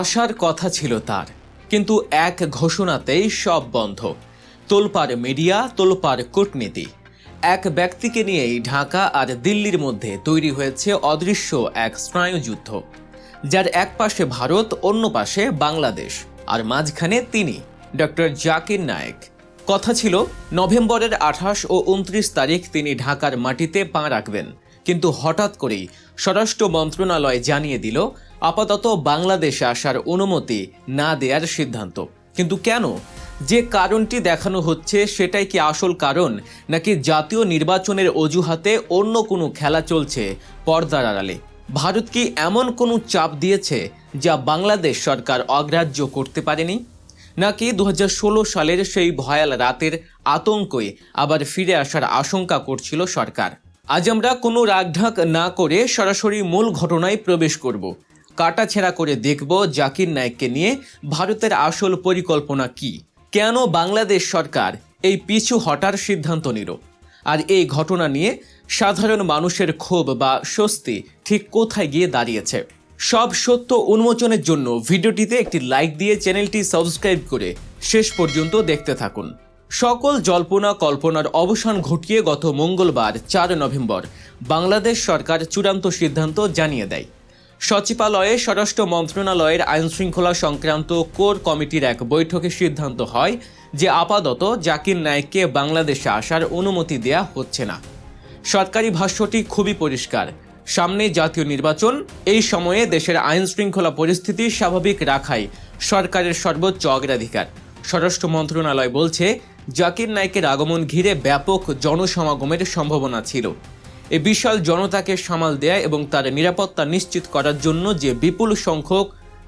আসার কথা ছিল তার, কিন্তু এক ঘোষণাতেই সব বন্ধ। তোলপার মিডিয়া তোলপার কূটনীতি। এক ব্যক্তিকে নিয়েই ঢাকা আর দিল্লির মধ্যে তৈরি হয়েছে অদৃশ্য এক স্নায়ুযুদ্ধ, যার এক পাশে ভারত, অন্য পাশে বাংলাদেশ, আর মাঝখানে তিনি, ডক্টর জাকির নায়েক। কথা ছিল, নভেম্বরের আঠাশ ও উনত্রিশ তারিখ তিনি ঢাকার মাটিতে পা রাখবেন, কিন্তু হঠাৎ করেই স্বরাষ্ট্র মন্ত্রণালয় জানিয়ে দিল আপাতত বাংলাদেশে আসার অনুমতি না দেওয়ার সিদ্ধান্ত। কিন্তু কেন? যে কারণটি দেখানো হচ্ছে সেটাই কি আসল কারণ, নাকি জাতীয় নির্বাচনের অজুহাতে অন্য কোনো খেলা চলছে পর্দার আড়ালে? ভারত কি এমন কোনো চাপ দিয়েছে যা বাংলাদেশ সরকার অগ্রাহ্য করতে পারেনি? নাকি দু হাজার ষোলো সালের সেই ভয়াল রাতের আতঙ্কই আবার ফিরে আসার আশঙ্কা করছিল সরকার? আজ আমরা কোনো রাগঢাক না করে সরাসরি মূল ঘটনায় প্রবেশ করব। কাটাছেঁড়া করে দেখব জাকির নায়েককে নিয়ে ভারতের আসল পরিকল্পনা কি? কেন বাংলাদেশ সরকার এই পিছু হটার সিদ্ধান্ত নিল? আর এই ঘটনা নিয়ে সাধারণ মানুষের ক্ষোভ বা স্বস্তি ঠিক কোথায় গিয়ে দাঁড়িয়েছে? সব সত্য উন্মোচনের জন্য ভিডিওটিতে একটি লাইক দিয়ে চ্যানেলটি সাবস্ক্রাইব করে শেষ পর্যন্ত দেখতে থাকুন। সকল জল্পনা কল্পনার অবসান ঘটিয়ে গত মঙ্গলবার, চার নভেম্বর বাংলাদেশ সরকার চূড়ান্ত সিদ্ধান্ত জানিয়ে দেয়। সচিবালয়ে স্বরাষ্ট্র মন্ত্রণালয়ের আইনশৃঙ্খলা সংক্রান্ত কোর কমিটির এক বৈঠকে সিদ্ধান্ত হয় যে আপাতত জাকির নায়েককে বাংলাদেশে আসার অনুমতি দেয়া হচ্ছে না। সরকারি ভাষ্যটি খুবই পরিষ্কার। সামনে জাতীয় নির্বাচন, এই সময়ে দেশের আইন শৃঙ্খলা পরিস্থিতি স্বাভাবিক রাখাই সরকারের সর্বোচ্চ অগ্রাধিকার। স্বরাষ্ট্র মন্ত্রণালয় বলছে, জাকির নায়কের আগমন ঘিরে ব্যাপক জনসমাগমের সম্ভাবনা ছিল। এ বিশাল জনতাকে সামাল দেয়া এবং তার নিরাপত্তা নিশ্চিত করার জন্য যে বিপুল সংখ্যক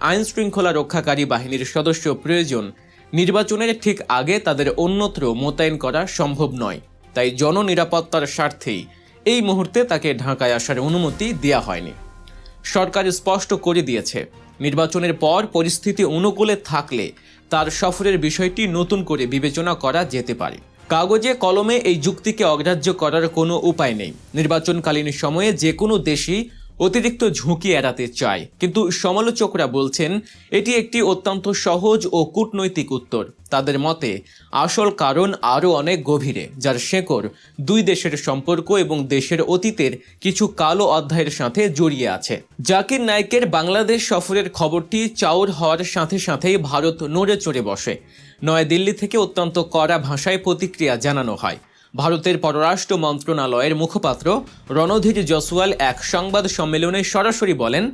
আইন শৃঙ্খলা রক্ষাকারী বাহিনীর সদস্য প্রয়োজন, নির্বাচনের ঠিক আগে তাদের অন্যত্র মোতায়েন করা সম্ভব নয়। তাই জননিরাপত্তার স্বার্থেই এই মুহূর্তে তাকে ঢাকায় আসার অনুমতি দেওয়া হয়নি। সরকার স্পষ্ট করে দিয়েছে, নির্বাচনের পর পরিস্থিতি অনুকূলে থাকলে তার সফরের বিষয়টি নতুন করে বিবেচনা করা যেতে পারে। কাগজে কলমে এই যুক্তিকে অগ্রাহ্য করার কোনো উপায় নেই। নির্বাচনকালীন সময়ে যে কোনো দেশই অতিরিক্ত ঝুঁকি এড়াতে চায়। কিন্তু সমালোচকরা বলছেন, এটি একটি অত্যন্ত সহজ ও কূটনৈতিক উত্তর। তাদের মতে, আসল কারণ আরও অনেক গভীরে, যার শেকড় দুই দেশের সম্পর্ক এবং দেশের অতীতের কিছু কালো অধ্যায়ের সাথে জড়িয়ে আছে। জাকির নায়কের বাংলাদেশ সফরের খবরটি চাউর হওয়ার সাথে সাথেই ভারত নড়ে চড়ে বসে। নয়াদিল্লি থেকে অত্যন্ত কড়া ভাষায় প্রতিক্রিয়া জানানো হয়। ভারতের পররাষ্ট্র মন্ত্রণালয়ের মুখপাত্র রণধীর জসওয়াল এক সংবাদ সম্মেলনে সরাসরি বলেন,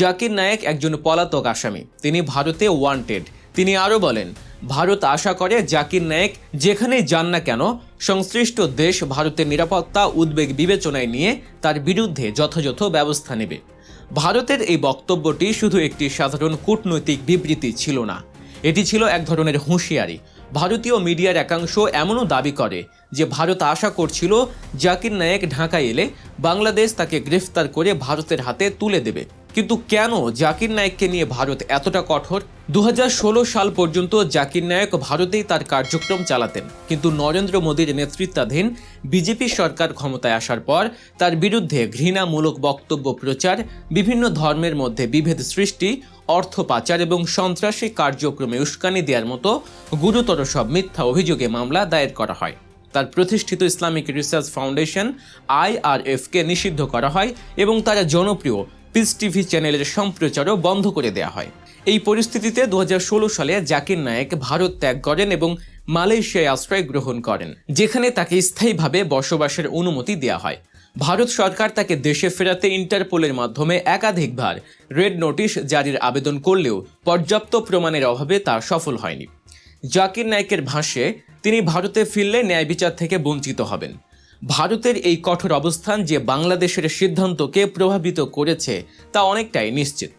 জাকির নায়েক একজন পলাতক আসামি, তিনি ভারতে ওয়ান্টেড তিনি আরও বলেন, ভারত আশা করে জাকির নায়েক যেখানেই যান না কেন, সংশ্লিষ্ট দেশ ভারতের নিরাপত্তা, উদ্বেগ বিবেচনায় নিয়ে তার বিরুদ্ধে যথাযথ ব্যবস্থা নেবে। ভারতের এই বক্তব্যটি শুধু একটি সাধারণ কূটনৈতিক বিবৃতি ছিল না, এটি ছিল এক ধরনের হুঁশিয়ারি। ভারতীয় মিডিয়ার একাংশ এমনও দাবি করে যে ভারত আশা করছিল জাকির নায়েক ঢাকায় এলে বাংলাদেশ তাকে গ্রেফতার করে ভারতের হাতে তুলে দেবে। কিন্তু কেন জাকির নায়েককে নিয়ে ভারত এতটা কঠোর? দু হাজার ষোলো সাল পর্যন্ত জাকির নায়েক ভারতেই তার কার্যক্রম চালাতেন। কিন্তু নরেন্দ্র মোদীর নেতৃত্বাধীন বিজেপি সরকার ক্ষমতায় আসার পর তার বিরুদ্ধে ঘৃণামূলক বক্তব্য প্রচার, বিভিন্ন ধর্মের মধ্যে বিভেদ সৃষ্টি অর্থ পাচার এবং সন্ত্রাসী কার্যক্রমে উস্কানি দেওয়ার মতো গুরুতর সব মিথ্যা অভিযোগে মামলা দায়ের করা হয়। তার প্রতিষ্ঠিত ইসলামিক রিসার্চ ফাউন্ডেশন, আইআরএফকে নিষিদ্ধ করা হয় এবং তারা জনপ্রিয় পিস টিভি চ্যানেলের সম্প্রচারও বন্ধ করে দেওয়া হয়। এই পরিস্থিতিতে দু হাজার ষোলো সালে জাকির নায়েক ভারত ত্যাগ করেন এবং মালয়েশিয়ায় আশ্রয় গ্রহণ করেন, যেখানে তাকে স্থায়ীভাবে বসবাসের অনুমতি দেওয়া হয়। ভারত সরকার তাকে দেশে ফেরাতে ইন্টারপোলের মাধ্যমে একাধিকবার রেড নোটিশ জারির আবেদন করলেও পর্যাপ্ত প্রমাণের অভাবে তা সফল হয়নি। জাকির নায়কের ভাষ্যে, তিনি ভারতে ফিরলে ন্যায় বিচার থেকে বঞ্চিত হবেন। ভারতের এই কঠোর অবস্থান যে বাংলাদেশের সিদ্ধান্তকে প্রভাবিত করেছে তা অনেকটাই নিশ্চিত।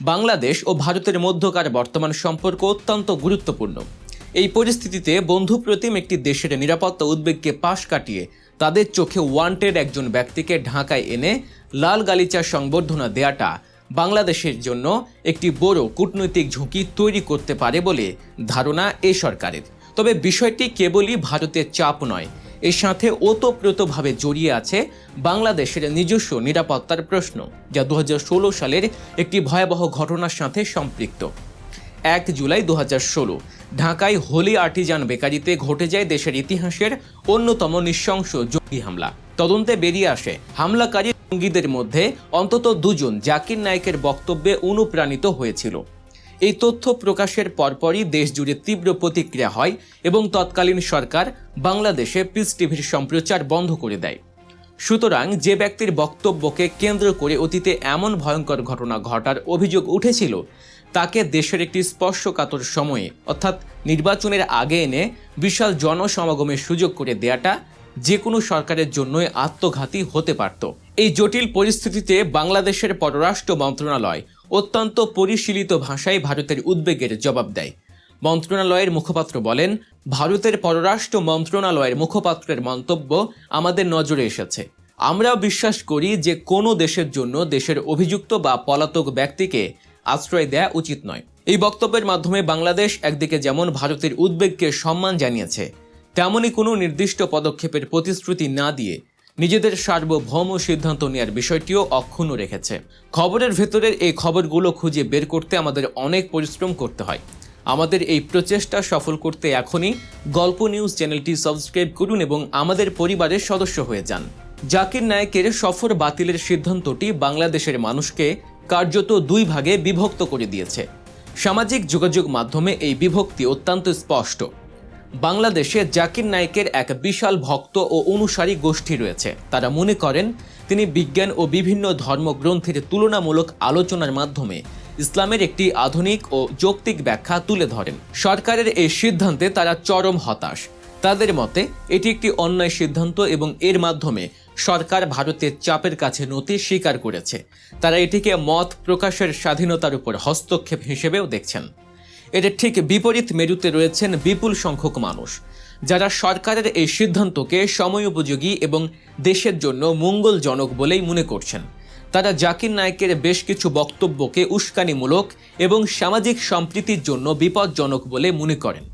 বাংলাদেশ ও ভারতের মধ্যকার বর্তমান সম্পর্ক অত্যন্ত গুরুত্বপূর্ণ। এই পরিস্থিতিতে বন্ধুপ্রতিম একটি দেশের নিরাপত্তা উদ্বেগকে পাশ কাটিয়ে তাদের চোখে ওয়ান্টেড একজন ব্যক্তিকে ঢাকায় এনে লাল গালিচার সংবর্ধনা দেয়াটা বাংলাদেশের জন্য একটি বড় কূটনৈতিক ঝুঁকি তৈরি করতে পারে বলে ধারণা এ সরকারের। তবে বিষয়টি কেবলই ভারতের চাপ নয়, এর সাথে ওতপ্রোতভাবে জড়িয়ে আছে বাংলাদেশের নিজস্ব নিরাপত্তার প্রশ্ন, যা দু হাজার ষোলো সালের একটি ভয়াবহ ঘটনার সাথে সম্পৃক্ত। এক জুলাই দু হাজার ষোলো। ঢাকায় হোলি আর্টিজান বেকারিতে ঘটে যায় দেশের ইতিহাসের অন্যতম নৃশংস জঙ্গি হামলা। তদন্তে বেরিয়ে আসে হামলাকারী জঙ্গিদের মধ্যে অন্তত দুজন জাকির নায়কের বক্তব্যে অনুপ্রাণিত হয়েছিল। এই তথ্য প্রকাশের পরপরই দেশ জুড়ে তীব্র প্রতিক্রিয়া হয় এবং তৎকালীন সরকার বাংলাদেশে পিস টিভির সম্প্রচার বন্ধ করে দেয়। সুতরাং যে ব্যক্তির বক্তব্যকে কেন্দ্র করে অতীতে এমন ভয়ঙ্কর ঘটনা ঘটার অভিযোগ উঠেছিল, তাকে দেশের একটি স্পর্শকাতর সময়ে, অর্থাৎ নির্বাচনের আগে এনে বিশাল জনসমাগমের সুযোগ করে দেয়াটা যে কোনো সরকারের জন্যই আত্মঘাতী হতে পারত। এই জটিল পরিস্থিতিতে বাংলাদেশের পররাষ্ট্র মন্ত্রণালয় অত্যন্ত পরিশীলিত ভাষায় ভারতের উদ্বেগের জবাব দেয়। মন্ত্রণালয়ের মুখপাত্র বলেন, ভারতের পররাষ্ট্র মন্ত্রণালয়ের মুখপাত্রের মন্তব্য আমাদের নজরে এসেছে। আমরাও বিশ্বাস করি যে কোনো দেশের জন্য দেশের অভিযুক্ত বা পলাতক ব্যক্তিকে আশ্রয় দেয়া উচিত নয়। এই বক্তব্যের মাধ্যমে বাংলাদেশ একদিকে যেমন ভারতের উদ্বেগকে সম্মান জানিয়েছে তেমনই কোনো নির্দিষ্ট পদক্ষেপের প্রতিশ্রুতি না দিয়ে নিজেদের সার্বভৌম সিদ্ধান্ত নেওয়ার বিষয়টিও অক্ষুণ্ণ রেখেছে। খবরের ভেতরের এই খবরগুলো খুঁজে বের করতে আমাদের অনেক পরিশ্রম করতে হয়। আমাদের এই প্রচেষ্টা সফল করতে এখনই গল্প নিউজ চ্যানেলটি সাবস্ক্রাইব করুন এবং আমাদের পরিবারের সদস্য হয়ে যান। জাকির নায়েকের সফর বাতিলের সিদ্ধান্তটি বাংলাদেশের মানুষকে কার্যত দুই ভাগে বিভক্ত করে দিয়েছে। সামাজিক যোগাযোগ মাধ্যমে এই বিভক্তি অত্যন্ত স্পষ্ট। বাংলাদেশে জাকির নায়েকের এক বিশাল ভক্ত ও অনুসারী গোষ্ঠী রয়েছে। তারা মনে করেন, তিনি বিজ্ঞান ও বিভিন্ন ধর্মগ্রন্থের তুলনামূলক আলোচনার মাধ্যমে ইসলামের একটি আধুনিক ও যৌক্তিক ব্যাখ্যা তুলে ধরেন। সরকারের এই সিদ্ধান্তে তারা চরম হতাশ। তাদের মতে, এটি একটি অন্যায় সিদ্ধান্ত এবং এর মাধ্যমে সরকার ভারতের চাপের কাছে নতি স্বীকার করেছে। তারা এটিকে মত প্রকাশের স্বাধীনতার উপর হস্তক্ষেপ হিসেবেও দেখছেন। এর ঠিক বিপরীত মেরুতে রয়েছেন বিপুল সংখ্যক মানুষ, যারা সরকারের এই সিদ্ধান্তকে সময়োপযোগী এবং দেশের জন্য মঙ্গলজনক বলেই মনে করছেন। তারা জাকির নায়কের বেশ কিছু বক্তব্যকে উস্কানিমূলক এবং সামাজিক সম্প্রীতির জন্য বিপজ্জনক বলে মনে করেন।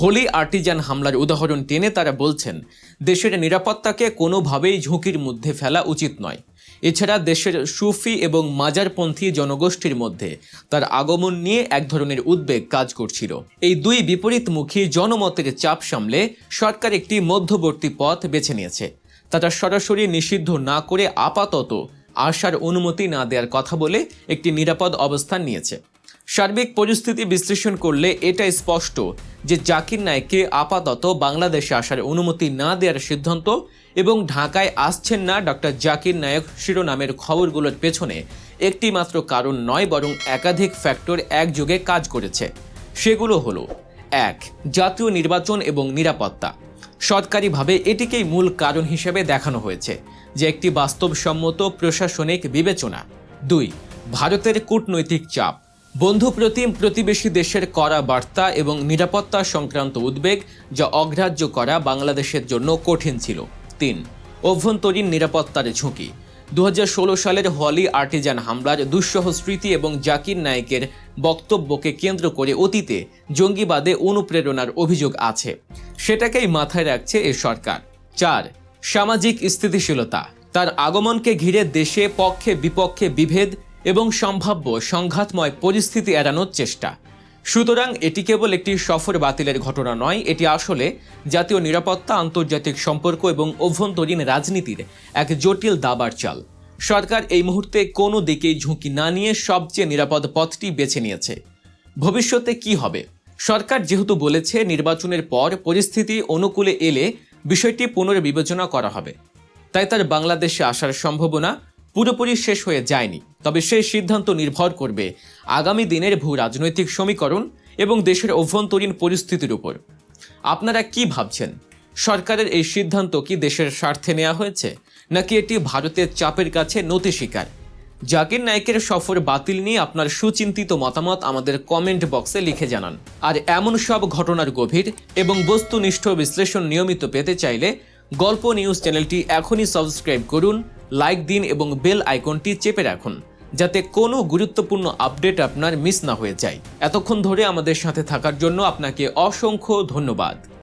হোলি আর্টিজান হামলার উদাহরণ টেনে তারা বলছেন, দেশের নিরাপত্তাকে কোনোভাবেই ঝুঁকির মধ্যে ফেলা উচিত নয়। এছাড়া দেশের সুফি এবং মাজারপন্থী জনগোষ্ঠীর মধ্যে তার আগমন নিয়ে এক ধরনের উদ্বেগ কাজ করছিল। এই দুই বিপরীতমুখী জনমতের চাপ সামলে সরকার একটি মধ্যবর্তী পথ বেছে নিয়েছে। তারা সরাসরি নিষিদ্ধ না করে আপাতত আসার অনুমতি না দেওয়ার কথা বলে একটি নিরাপদ অবস্থান নিয়েছে। সার্বিক পরিস্থিতি বিশ্লেষণ করলে এটা স্পষ্ট যে জাকির নায়েককে আপাতত বাংলাদেশে আসার অনুমতি না দেওয়ার সিদ্ধান্ত এবং ঢাকায় আসছেন না ডক্টর জাকির নায়ক শিরোনামের খবরগুলোর পেছনে একটি মাত্র কারণ নয়, বরং একাধিক ফ্যাক্টর একযোগে কাজ করেছে। সেগুলো হলো, এক, জাতীয় নির্বাচন এবং নিরাপত্তা। সরকারিভাবে এটিকেই মূল কারণ হিসেবে দেখানো হয়েছে। যে একটি বাস্তবসম্মত প্রশাসনিক বিবেচনা। দুই, ভারতের কূটনৈতিক চাপ। বন্ধুপ্রতিম প্রতিবেশী দেশের করা বার্তা এবং নিরাপত্তা সংক্রান্ত উদ্বেগ যা অগ্রাহ্য করা বাংলাদেশের জন্য কঠিন ছিল। তিন, অভ্যন্তরীণ নিরাপত্তার ঝুঁকি। দু হাজার ষোলো সালের হলি আর্টিজান হামলার দুঃসহ স্মৃতি এবং জাকির নায়েকের বক্তব্যকে কেন্দ্র করে অতীতে জঙ্গিবাদে অনুপ্রেরণার অভিযোগ আছে। সেটাকেই মাথায় রাখছে এ সরকার। চার সামাজিক স্থিতিশীলতা। তার আগমনকে ঘিরে দেশে পক্ষে বিপক্ষে বিভেদ এবং সম্ভাব্য সংঘাতময় পরিস্থিতি এড়ানোর চেষ্টা। সুতরাং এটি কেবল একটি সফর বাতিলের ঘটনা নয়, এটি আসলে জাতীয় নিরাপত্তা, আন্তর্জাতিক সম্পর্ক এবং অভ্যন্তরীণ রাজনীতির এক জটিল দাবার চাল। সরকার এই মুহূর্তে কোনো দিকেই ঝুঁকি না নিয়ে সবচেয়ে নিরাপদ পথটি বেছে নিয়েছে। ভবিষ্যতে কি হবে? সরকার যেহেতু বলেছে, নির্বাচনের পর পরিস্থিতি অনুকূলে এলে বিষয়টি পুনর্বিবেচনা করা হবে। তাই তার বাংলাদেশে আসার সম্ভাবনা পুরোপুরি শেষ হয়ে যায়নি। তবে সেই সিদ্ধান্ত নির্ভর করবে আগামী দিনের ভূ রাজনৈতিক সমীকরণ এবং দেশের অভ্যন্তরীণ পরিস্থিতির উপর। আপনারা কি ভাবছেন? সরকারের এই সিদ্ধান্ত কি দেশের স্বার্থে নেওয়া হয়েছে? নাকি এটি ভারতের চাপের কাছে নতি স্বীকার জাকির নায়কের সফর বাতিল নিয়ে আপনার সুচিন্তিত মতামত আমাদের কমেন্ট বক্সে লিখে জানান। আর এমন সব ঘটনার গভীর এবং বস্তুনিষ্ঠ বিশ্লেষণ নিয়মিত পেতে চাইলে গল্প নিউজ চ্যানেলটি এখনই সাবস্ক্রাইব করুন, লাইক দিন এবং বেল আইকনটি চেপে রাখুন, যাতে কোনো গুরুত্বপূর্ণ আপডেট আপনার মিস না হয়ে যায়। এতক্ষণ ধরে আমাদের সাথে থাকার জন্য আপনাকে অসংখ্য ধন্যবাদ।